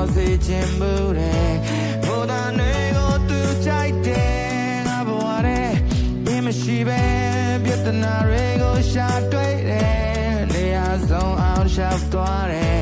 တော်စေခြင်းမှုတဲ့ဘုဒ္ဓတွေကိုသူကြိုက်တယ်ငါဘဝတဲ့ဒီမရှိပဲပြဿနာတွေကိုရှာတွေ့တယ်နေရာဆုံးအောင်ရှောက်သွားတယ်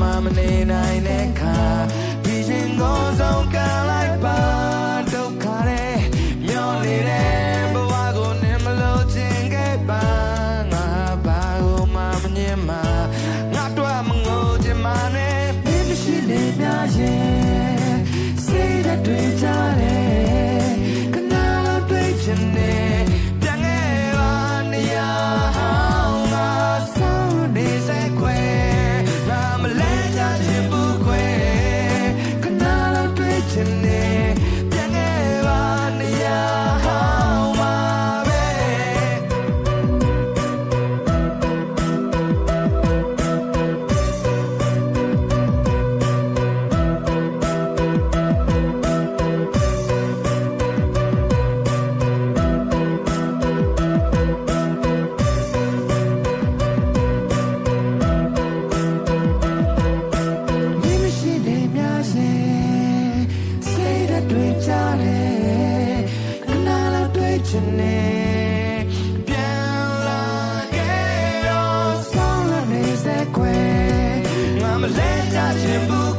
မှမနေနိုင်တဲ့ခါဒီရင်ကိုဆုံးကလိုက်ပါဒုက္ခတဲ့မျောနေတဲ့ဘဝကိုနင်မလို့ခြင်းခဲ့ပါငါဘာကိုမှမငြင်းမှာငါတို့မငိုချင်မှနဲ့မင်းမရှိနေများရဲ့ လောက်တွေ့ချ